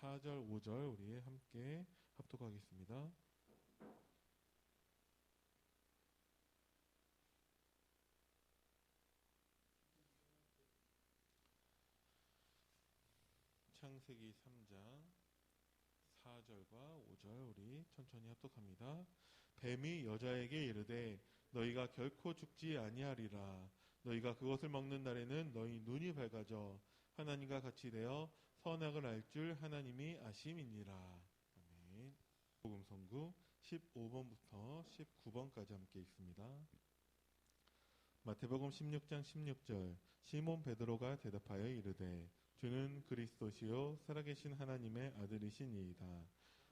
4절, 5절 우리 함께 합독하겠습니다. 창세기 3장 4절과 5절 우리 천천히 합독합니다. 뱀이 여자에게 이르되 너희가 결코 죽지 아니하리라 너희가 그것을 먹는 날에는 너희 눈이 밝아져 하나님과 같이 되어 선악을 알 줄 하나님이 아심이니라. 아멘. 복음 선구 15번부터 19번까지 함께 읽습니다. 마태복음 16장 16절 시몬 베드로가 대답하여 이르되 주는 그리스도시요 살아계신 하나님의 아들이시니이다.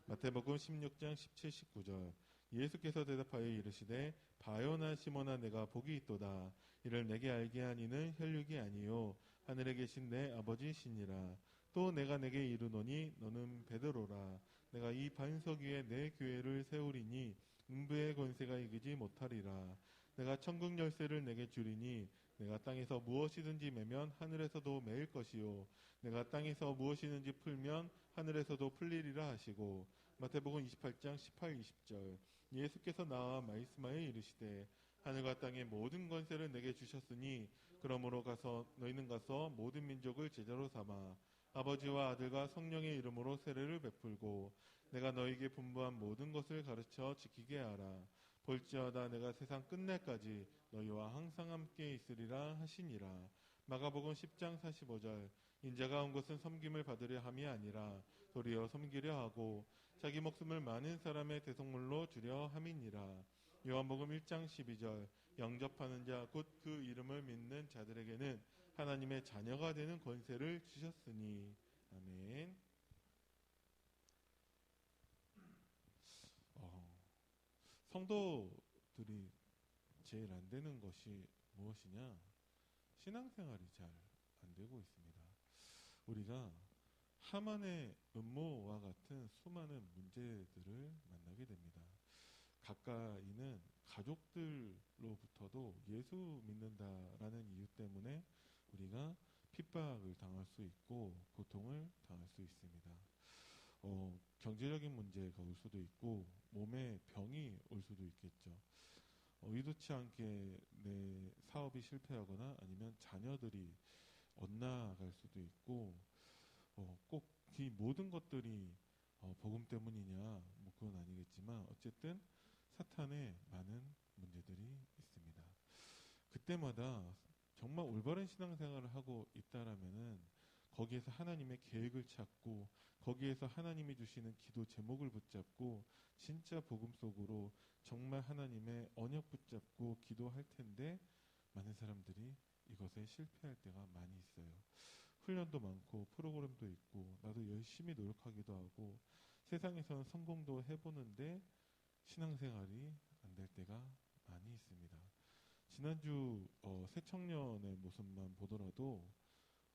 마태복음 16장 17, 19절 예수께서 대답하여 이르시되 바요나 시모나 내가 복이 있도다. 이를 내게 알게 하니는 혈육이 아니요 하늘에 계신 내 아버지시니라. 또 내가 내게 이르노니 너는 베드로라. 내가 이 반석 위에 내 교회를 세우리니 음부의 권세가 이기지 못하리라. 내가 천국 열쇠를 내게 주리니 내가 땅에서 무엇이든지 매면 하늘에서도 매일 것이요 내가 땅에서 무엇이든지 풀면 하늘에서도 풀리리라 하시고 마태복음 28장 18, 20절 예수께서 나와 말씀하여 이르시되 하늘과 땅의 모든 권세를 내게 주셨으니 그러므로 가서 너희는 가서 모든 민족을 제자로 삼아 아버지와 아들과 성령의 이름으로 세례를 베풀고 내가 너에게 분부한 모든 것을 가르쳐 지키게 하라. 볼지어다 내가 세상 끝날까지 너희와 항상 함께 있으리라 하시니라. 마가복음 10장 45절 인자가 온 것은 섬김을 받으려 함이 아니라 도리어 섬기려 하고 자기 목숨을 많은 사람의 대속물로 주려 함이니라. 요한복음 1장 12절 영접하는 자 곧 그 이름을 믿는 자들에게는 하나님의 자녀가 되는 권세를 주셨으니 아멘. 어, 성도들이 제일 안 되는 것이 무엇이냐? 신앙생활이 잘 안 되고 있습니다. 우리가 하만의 음모와 같은 수많은 문제들을 만나게 됩니다. 가까이는 가족들로부터도 예수 믿는다라는 이유 때문에 우리가 핍박을 당할 수 있고 고통을 당할 수 있습니다. 어, 경제적인 문제가 올 수도 있고 몸에 병이 올 수도 있겠죠. 어, 의도치 않게 내 사업이 실패하거나 아니면 자녀들이 엇나갈 수도 있고 어, 꼭 이 모든 것들이 어, 복음 때문이냐 뭐 그건 아니겠지만 어쨌든 사탄의 많은 문제들이 있습니다. 그때마다 정말 올바른 신앙생활을 하고 있다라면은 거기에서 하나님의 계획을 찾고 거기에서 하나님이 주시는 기도 제목을 붙잡고 진짜 복음 속으로 정말 하나님의 언약 붙잡고 기도할 텐데 많은 사람들이 이것에 실패할 때가 많이 있어요. 훈련도 많고 프로그램도 있고 나도 열심히 노력하기도 하고 세상에서는 성공도 해보는데 신앙생활이 안 될 때가 많이 있습니다. 지난주 어, 새 청년의 모습만 보더라도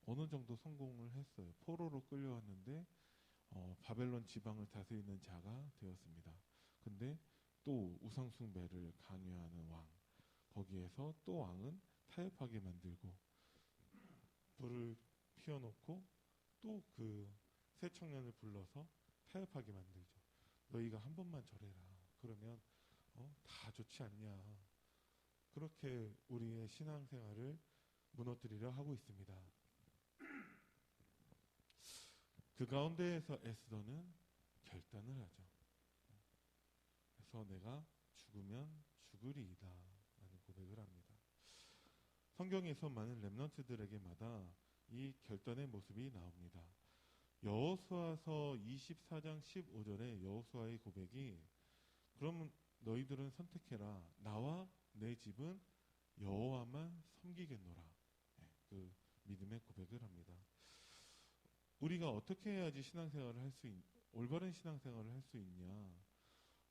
어느 정도 성공을 했어요. 포로로 끌려왔는데 어, 바벨론 지방을 다스리는 자가 되었습니다. 근데 또 우상숭배를 강요하는 왕 거기에서 또 왕은 타협하게 만들고 불을 피워놓고 또 그 새 청년을 불러서 타협하게 만들죠. 너희가 한 번만 절해라. 그러면 어, 다 좋지 않냐. 그렇게 우리의 신앙생활을 무너뜨리려 하고 있습니다. 그 가운데에서 에스더는 결단을 하죠. 그래서 내가 죽으면 죽으리이다. 라는 고백을 합니다. 성경에서 많은 랩런트들에게마다 이 결단의 모습이 나옵니다. 여호수아서 24장 15절에 여호수아의 고백이 그러면 너희들은 선택해라. 나와 내 집은 여호와만 섬기겠노라. 네, 그 믿음의 고백을 합니다. 우리가 어떻게 해야지 신앙생활을 할 수, 올바른 신앙생활을 할 수 있냐.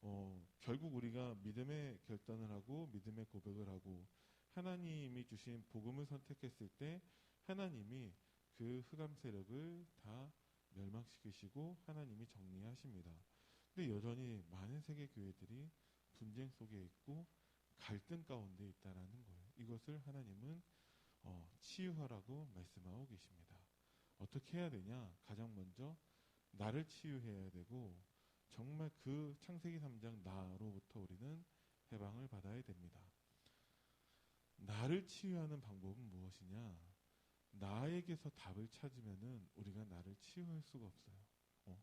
어, 결국 우리가 믿음의 결단을 하고 믿음의 고백을 하고 하나님이 주신 복음을 선택했을 때 하나님이 그 흑암 세력을 다 멸망시키시고 하나님이 정리하십니다. 근데 여전히 많은 세계 교회들이 분쟁 속에 있고 갈등 가운데 있다라는 거예요. 이것을 하나님은 어, 치유하라고 말씀하고 계십니다. 어떻게 해야 되냐? 가장 먼저 나를 치유해야 되고 정말 그 창세기 3장 나로부터 우리는 해방을 받아야 됩니다. 나를 치유하는 방법은 무엇이냐? 나에게서 답을 찾으면은 우리가 나를 치유할 수가 없어요. 어?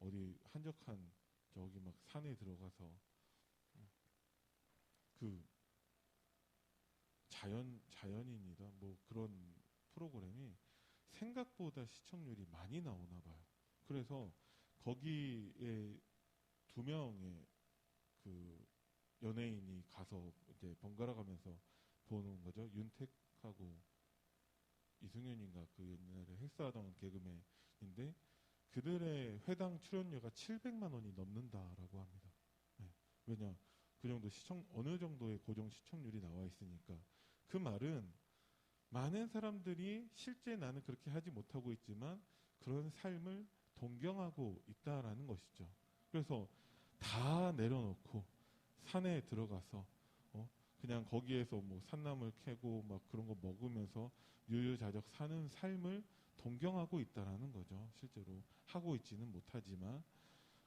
어디 한적한 저기 막 산에 들어가서 그 자연 자연인이다 뭐 그런 프로그램이 생각보다 시청률이 많이 나오나 봐요. 그래서 거기에 두 명의 그 연예인이 가서 이제 번갈아 가면서 보는 거죠. 윤택하고 이승윤인가 그 옛날에 헬스하던 개그맨인데 그들의 회당 출연료가 700만 원이 넘는다라고 합니다. 네. 왜냐 그 정도 시청 어느 정도의 고정 시청률이 나와 있으니까 그 말은 많은 사람들이 실제 나는 그렇게 하지 못하고 있지만 그런 삶을 동경하고 있다라는 것이죠. 그래서 다 내려놓고 산에 들어가서 어 그냥 거기에서 뭐 산나물 캐고 막 그런 거 먹으면서 유유자적 사는 삶을 동경하고 있다라는 거죠. 실제로 하고 있지는 못하지만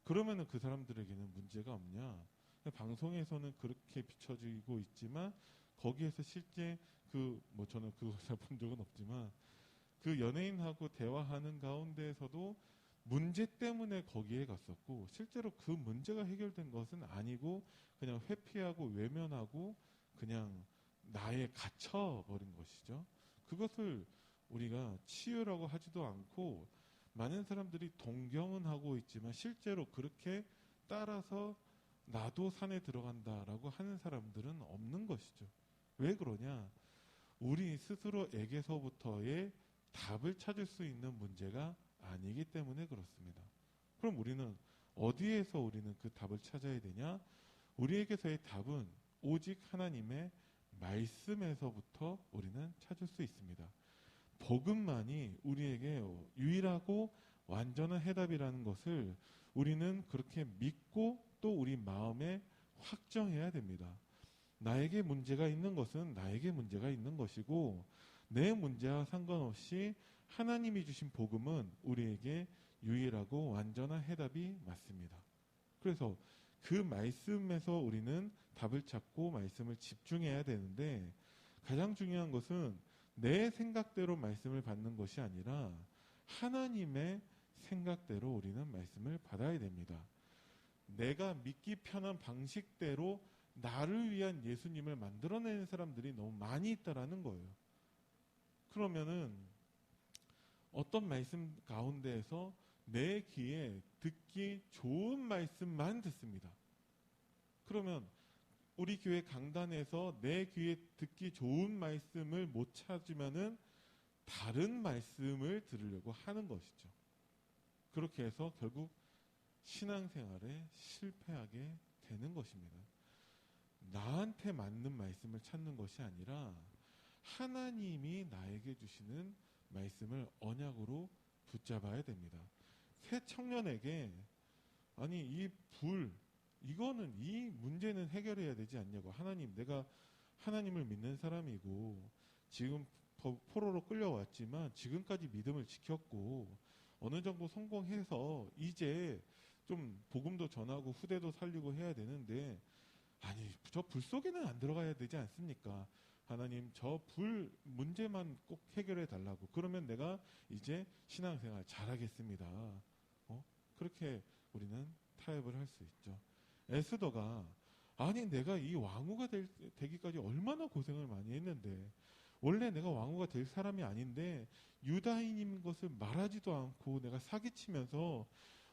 그러면은 그 사람들에게는 문제가 없냐? 방송에서는 그렇게 비춰지고 있지만 거기에서 실제 그 뭐 저는 그것을 본 적은 없지만 그 연예인하고 대화하는 가운데에서도 문제 때문에 거기에 갔었고 실제로 그 문제가 해결된 것은 아니고 그냥 회피하고 외면하고 그냥 나에 갇혀 버린 것이죠. 그것을 우리가 치유라고 하지도 않고 많은 사람들이 동경은 하고 있지만 실제로 그렇게 따라서 나도 산에 들어간다라고 하는 사람들은 없는 것이죠. 왜 그러냐? 우리 스스로에게서부터의 답을 찾을 수 있는 문제가 아니기 때문에 그렇습니다. 그럼 우리는 어디에서 우리는 그 답을 찾아야 되냐? 우리에게서의 답은 오직 하나님의 말씀에서부터 우리는 찾을 수 있습니다. 복음만이 우리에게 유일하고 완전한 해답이라는 것을 우리는 그렇게 믿고 또 우리 마음에 확정해야 됩니다. 나에게 문제가 있는 것은 나에게 문제가 있는 것이고 내 문제와 상관없이 하나님이 주신 복음은 우리에게 유일하고 완전한 해답이 맞습니다. 그래서 그 말씀에서 우리는 답을 찾고 말씀을 집중해야 되는데 가장 중요한 것은 내 생각대로 말씀을 받는 것이 아니라 하나님의 생각대로 우리는 말씀을 받아야 됩니다. 내가 믿기 편한 방식대로 나를 위한 예수님을 만들어내는 사람들이 너무 많이 있다라는 거예요. 그러면은 어떤 말씀 가운데에서 내 귀에 듣기 좋은 말씀만 듣습니다. 그러면 우리 교회 강단에서 내 귀에 듣기 좋은 말씀을 못 찾으면은 다른 말씀을 들으려고 하는 것이죠. 그렇게 해서 결국 신앙생활에 실패하게 되는 것입니다. 나한테 맞는 말씀을 찾는 것이 아니라 하나님이 나에게 주시는 말씀을 언약으로 붙잡아야 됩니다. 새 청년에게 아니 이 불 이거는 이 문제는 해결해야 되지 않냐고 하나님 내가 하나님을 믿는 사람이고 지금 포로로 끌려왔지만 지금까지 믿음을 지켰고 어느 정도 성공해서 이제 좀 복음도 전하고 후대도 살리고 해야 되는데 아니 저 불 속에는 안 들어가야 되지 않습니까? 하나님 저 불 문제만 꼭 해결해 달라고 그러면 내가 이제 신앙생활 잘하겠습니다. 어? 그렇게 우리는 타협을 할 수 있죠. 에스더가 아니 내가 이 왕후가 될, 되기까지 얼마나 고생을 많이 했는데 원래 내가 왕후가 될 사람이 아닌데 유다인인 것을 말하지도 않고 내가 사기치면서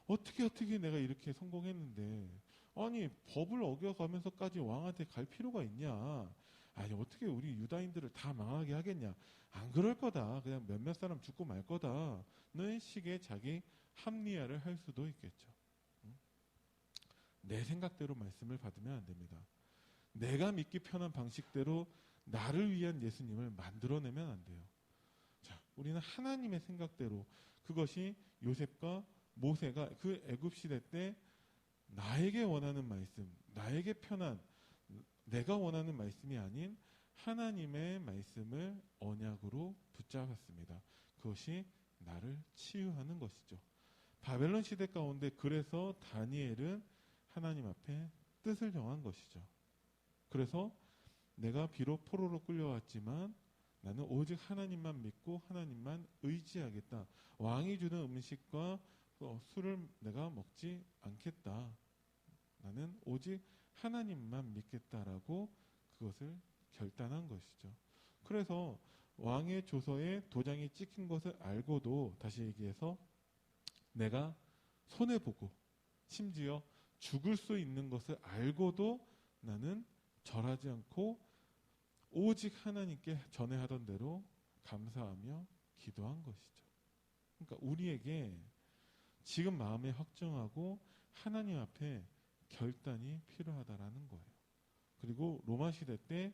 어떻게 어떻게 내가 이렇게 성공했는데? 아니 법을 어겨가면서까지 왕한테 갈 필요가 있냐? 아니 어떻게 우리 유다인들을 다 망하게 하겠냐? 안 그럴 거다. 그냥 몇몇 사람 죽고 말 거다는 식의 자기 합리화를 할 수도 있겠죠. 내 생각대로 말씀을 받으면 안 됩니다. 내가 믿기 편한 방식대로 나를 위한 예수님을 만들어내면 안 돼요 자 우리는 하나님의 생각대로 그것이 요셉과 모세가 그 애굽 시대 때 나에게 원하는 말씀, 나에게 편한 내가 원하는 말씀이 아닌 하나님의 말씀을 언약으로 붙잡았습니다. 그것이 나를 치유하는 것이죠. 바벨론 시대 가운데 그래서 다니엘은 하나님 앞에 뜻을 정한 것이죠. 그래서 내가 비록 포로로 끌려왔지만 나는 오직 하나님만 믿고 하나님만 의지하겠다. 왕이 주는 음식과 어, 술을 내가 먹지 않겠다. 나는 오직 하나님만 믿겠다라고 그것을 결단한 것이죠. 그래서 왕의 조서에 도장이 찍힌 것을 알고도 다시 얘기해서 내가 손해보고 심지어 죽을 수 있는 것을 알고도 나는 절하지 않고 오직 하나님께 전해하던 대로 감사하며 기도한 것이죠. 그러니까 우리에게 지금 마음에 확정하고 하나님 앞에 결단이 필요하다라는 거예요. 그리고 로마 시대 때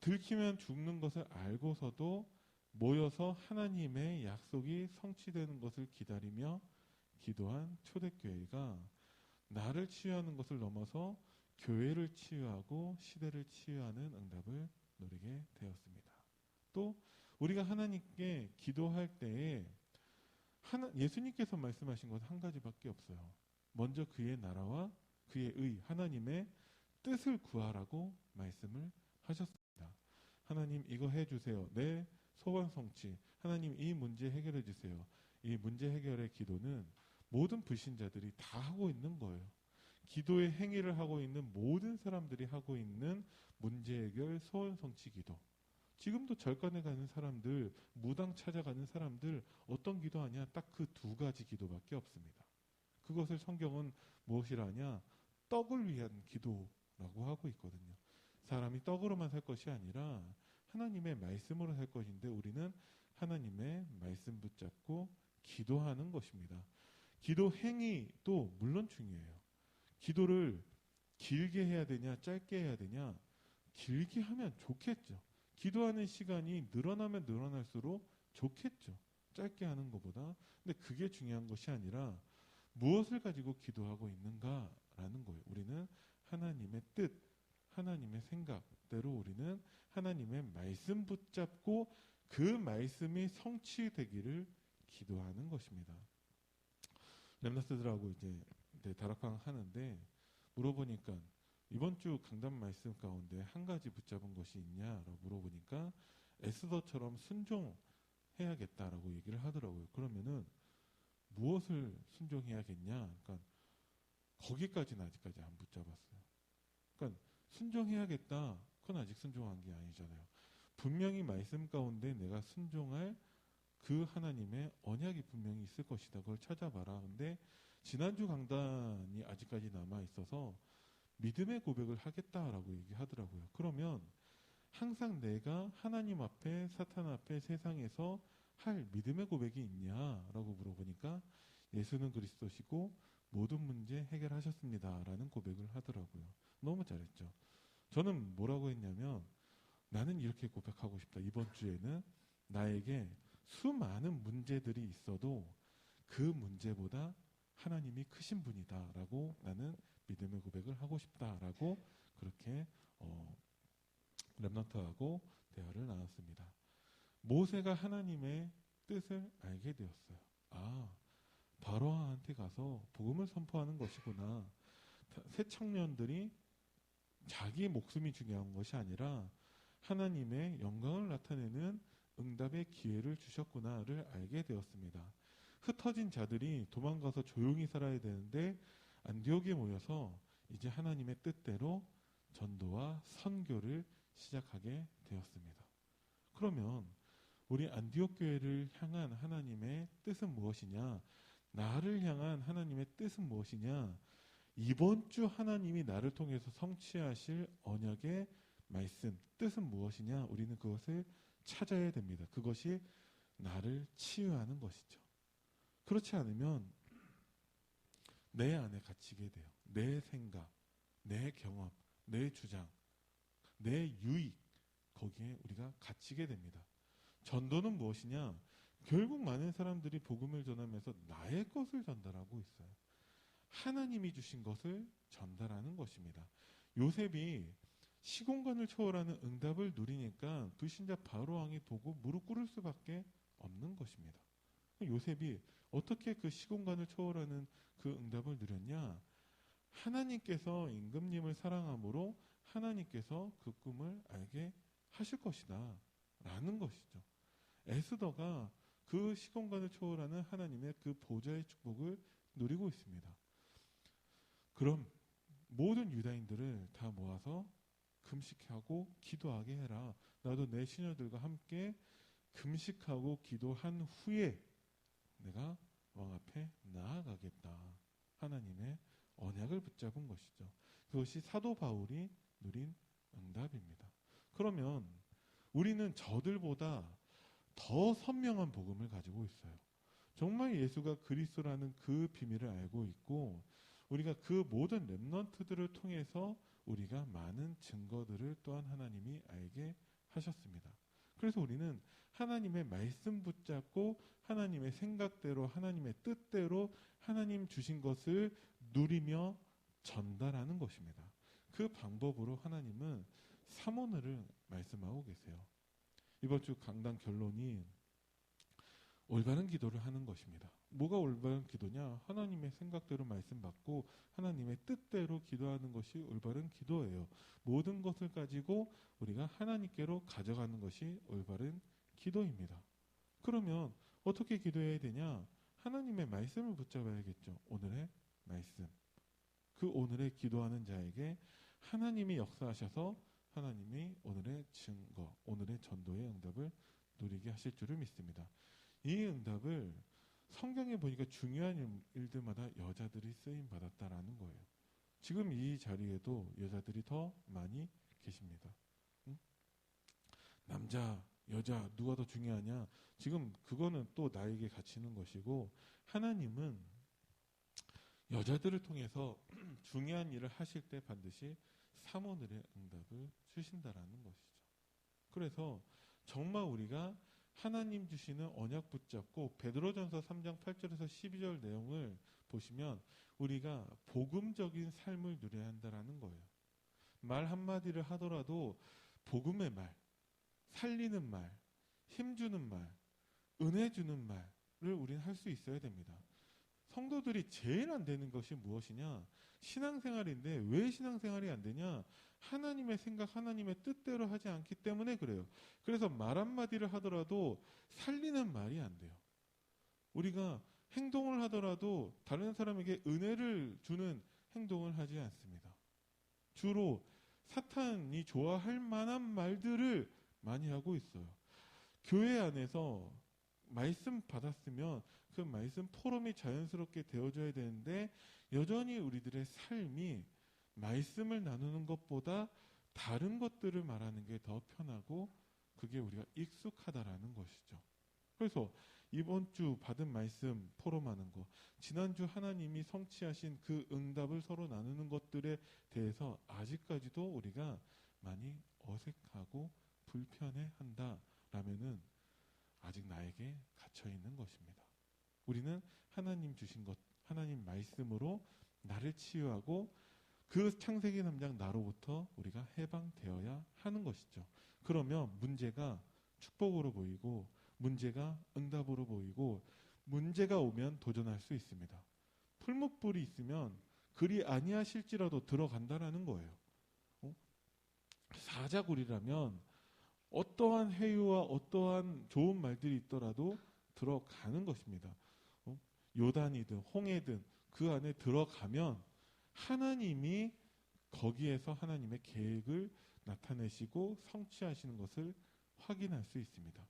들키면 죽는 것을 알고서도 모여서 하나님의 약속이 성취되는 것을 기다리며 기도한 초대교회가 나를 치유하는 것을 넘어서 교회를 치유하고 시대를 치유하는 응답을 누리게 되었습니다. 또 우리가 하나님께 기도할 때에 하나, 예수님께서 말씀하신 것 한 가지밖에 없어요. 먼저 그의 나라와 그의 의, 하나님의 뜻을 구하라고 말씀을 하셨습니다. 하나님 이거 해 주세요. 내 소원 성취. 하나님 이 문제 해결해 주세요. 이 문제 해결의 기도는 모든 불신자들이 다 하고 있는 거예요. 기도의 행위를 하고 있는 모든 사람들이 하고 있는 문제 해결 소원 성취 기도. 지금도 절간에 가는 사람들, 무당 찾아가는 사람들 어떤 기도하냐? 딱 그 두 가지 기도밖에 없습니다. 그것을 성경은 무엇이라 하냐? 떡을 위한 기도라고 하고 있거든요. 사람이 떡으로만 살 것이 아니라 하나님의 말씀으로 살 것인데 우리는 하나님의 말씀 붙잡고 기도하는 것입니다. 기도 행위도 물론 중요해요. 기도를 길게 해야 되냐, 짧게 해야 되냐, 길게 하면 좋겠죠. 기도하는 시간이 늘어나면 늘어날수록 좋겠죠. 짧게 하는 것보다. 근데 그게 중요한 것이 아니라 무엇을 가지고 기도하고 있는가라는 거예요. 우리는 하나님의 뜻, 하나님의 생각대로 우리는 하나님의 말씀 붙잡고 그 말씀이 성취되기를 기도하는 것입니다. 렘나스들하고 이제 네, 다락방 하는데 물어보니까 이번 주 강단 말씀 가운데 한 가지 붙잡은 것이 있냐라고 물어보니까 에스더처럼 순종해야겠다라고 얘기를 하더라고요. 그러면은 무엇을 순종해야겠냐? 그러니까 거기까지는 아직까지 안 붙잡았어요. 그러니까 순종해야겠다. 그건 아직 순종한 게 아니잖아요. 분명히 말씀 가운데 내가 순종할 그 하나님의 언약이 분명히 있을 것이다. 그걸 찾아봐라. 근데 지난주 강단이 아직까지 남아 있어서 믿음의 고백을 하겠다라고 얘기하더라고요. 그러면 항상 내가 하나님 앞에 사탄 앞에 세상에서 할 믿음의 고백이 있냐라고 물어보니까 예수는 그리스도시고 모든 문제 해결하셨습니다라는 고백을 하더라고요. 너무 잘했죠. 저는 뭐라고 했냐면 나는 이렇게 고백하고 싶다. 이번 주에는 나에게 수많은 문제들이 있어도 그 문제보다 하나님이 크신 분이다라고 나는 믿음의 고백을 하고 싶다라고 그렇게 어, 렘넌트하고 대화를 나눴습니다. 모세가 하나님의 뜻을 알게 되었어요. 아, 바로한테 가서 복음을 선포하는 것이구나. 새 청년들이 자기 목숨이 중요한 것이 아니라 하나님의 영광을 나타내는 응답의 기회를 주셨구나를 알게 되었습니다. 흩어진 자들이 도망가서 조용히 살아야 되는데 안디옥에 모여서 이제 하나님의 뜻대로 전도와 선교를 시작하게 되었습니다. 그러면 우리 안디옥 교회를 향한 하나님의 뜻은 무엇이냐? 나를 향한 하나님의 뜻은 무엇이냐? 이번 주 하나님이 나를 통해서 성취하실 언약의 말씀, 뜻은 무엇이냐? 우리는 그것을 찾아야 됩니다. 그것이 나를 치유하는 것이죠. 그렇지 않으면 내 안에 갇히게 돼요. 내 생각, 내 경험, 내 주장, 내 유익, 거기에 우리가 갇히게 됩니다. 전도는 무엇이냐? 결국 많은 사람들이 복음을 전하면서 나의 것을 전달하고 있어요. 하나님이 주신 것을 전달하는 것입니다. 요셉이 시공간을 초월하는 응답을 누리니까 불신자 바로왕이 보고 무릎 꿇을 수밖에 없는 것입니다. 요셉이 어떻게 그 시공간을 초월하는 그 응답을 누렸냐? 하나님께서 임금님을 사랑함으로 하나님께서 그 꿈을 알게 하실 것이다. 라는 것이죠. 에스더가 그 시공간을 초월하는 하나님의 그 보좌의 축복을 누리고 있습니다. 그럼 모든 유다인들을 다 모아서 금식하고 기도하게 해라. 나도 내 시녀들과 함께 금식하고 기도한 후에 내가 왕 앞에 나아가겠다. 하나님의 언약을 붙잡은 것이죠. 그것이 사도 바울이 누린 응답입니다. 그러면 우리는 저들보다 더 선명한 복음을 가지고 있어요. 정말 예수가 그리스도라는 그 비밀을 알고 있고 우리가 그 모든 렘넌트들을 통해서 우리가 많은 증거들을 또한 하나님이 알게 하셨습니다. 그래서 우리는 하나님의 말씀 붙잡고 하나님의 생각대로 하나님의 뜻대로 하나님 주신 것을 누리며 전달하는 것입니다. 그 방법으로 하나님은 사모늘을 말씀하고 계세요. 이번 주 강단 결론이 올바른 기도를 하는 것입니다. 뭐가 올바른 기도냐? 하나님의 생각대로 말씀 받고 하나님의 뜻대로 기도하는 것이 올바른 기도예요. 모든 것을 가지고 우리가 하나님께로 가져가는 것이 올바른 기도입니다. 그러면 어떻게 기도해야 되냐? 하나님의 말씀을 붙잡아야겠죠. 오늘의 말씀. 그 오늘의 기도하는 자에게 하나님이 역사하셔서 하나님이 오늘의 증거, 오늘의 전도의 응답을 누리게 하실 줄을 믿습니다. 이 응답을 성경에 보니까 중요한 일들마다 여자들이 쓰임 받았다라는 거예요. 지금 이 자리에도 여자들이 더 많이 계십니다. 응? 남자, 여자 누가 더 중요하냐? 지금 그거는 또 나에게 갇히는 것이고 하나님은 여자들을 통해서 중요한 일을 하실 때 반드시 사모늘의 응답을 주신다라는 것이죠. 그래서 정말 우리가 하나님 주시는 언약 붙잡고 베드로전서 3장 8절에서 12절 내용을 보시면 우리가 복음적인 삶을 누려야 한다라는 거예요. 말 한마디를 하더라도 복음의 말, 살리는 말, 힘주는 말, 은혜 주는 말을 우리는 할 수 있어야 됩니다. 성도들이 제일 안 되는 것이 무엇이냐? 신앙생활인데 왜 신앙생활이 안 되냐? 하나님의 생각, 하나님의 뜻대로 하지 않기 때문에 그래요. 그래서 말 한마디를 하더라도 살리는 말이 안 돼요. 우리가 행동을 하더라도 다른 사람에게 은혜를 주는 행동을 하지 않습니다. 주로 사탄이 좋아할 만한 말들을 많이 하고 있어요. 교회 안에서 말씀 받았으면 그 말씀 포럼이 자연스럽게 되어줘야 되는데 여전히 우리들의 삶이 말씀을 나누는 것보다 다른 것들을 말하는 게 더 편하고 그게 우리가 익숙하다라는 것이죠. 그래서 이번 주 받은 말씀 포럼하는 거, 지난주 하나님이 성취하신 그 응답을 서로 나누는 것들에 대해서 아직까지도 우리가 많이 어색하고 불편해 한다라면은 아직 나에게 갇혀 있는 것입니다. 우리는 하나님 주신 것, 하나님 말씀으로 나를 치유하고 그 창세기 3장 나로부터 우리가 해방되어야 하는 것이죠. 그러면 문제가 축복으로 보이고 문제가 응답으로 보이고 문제가 오면 도전할 수 있습니다. 풀무불이 있으면 그리 아니하실지라도 들어간다라는 거예요. 어? 사자굴이라면 어떠한 해유와 어떠한 좋은 말들이 있더라도 들어가는 것입니다. 어? 요단이든 홍해든 그 안에 들어가면 하나님이 거기에서 하나님의 계획을 나타내시고 성취하시는 것을 확인할 수 있습니다.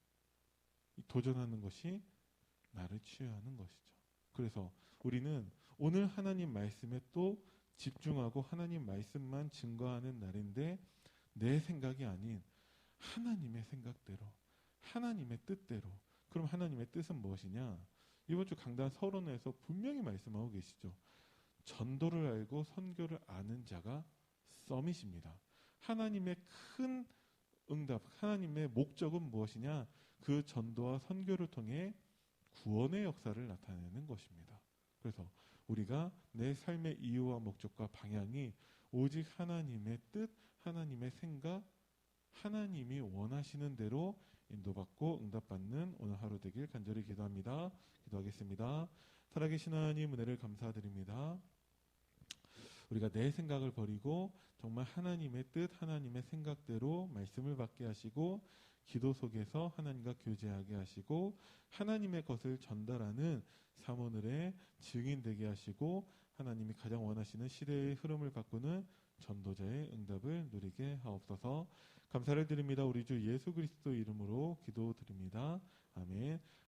도전하는 것이 나를 치유하는 것이죠. 그래서 우리는 오늘 하나님 말씀에 또 집중하고 하나님 말씀만 증거하는 날인데 내 생각이 아닌 하나님의 생각대로 하나님의 뜻대로 그럼 하나님의 뜻은 무엇이냐? 이번 주 강단 서론에서 분명히 말씀하고 계시죠. 전도를 알고 선교를 아는 자가 썸밋입니다. 하나님의 큰 응답, 하나님의 목적은 무엇이냐? 그 전도와 선교를 통해 구원의 역사를 나타내는 것입니다. 그래서 우리가 내 삶의 이유와 목적과 방향이 오직 하나님의 뜻, 하나님의 생각, 하나님이 원하시는 대로 인도받고 응답받는 오늘 하루 되길 간절히 기도합니다. 기도하겠습니다. 살아계신 하나님 은혜를 감사드립니다. 우리가 내 생각을 버리고 정말 하나님의 뜻, 하나님의 생각대로 말씀을 받게 하시고 기도 속에서 하나님과 교제하게 하시고 하나님의 것을 전달하는 사모늘의 증인 되게 하시고 하나님이 가장 원하시는 시대의 흐름을 바꾸는 전도자의 응답을 누리게 하옵소서. 감사를 드립니다. 우리 주 예수 그리스도 이름으로 기도드립니다. 아멘.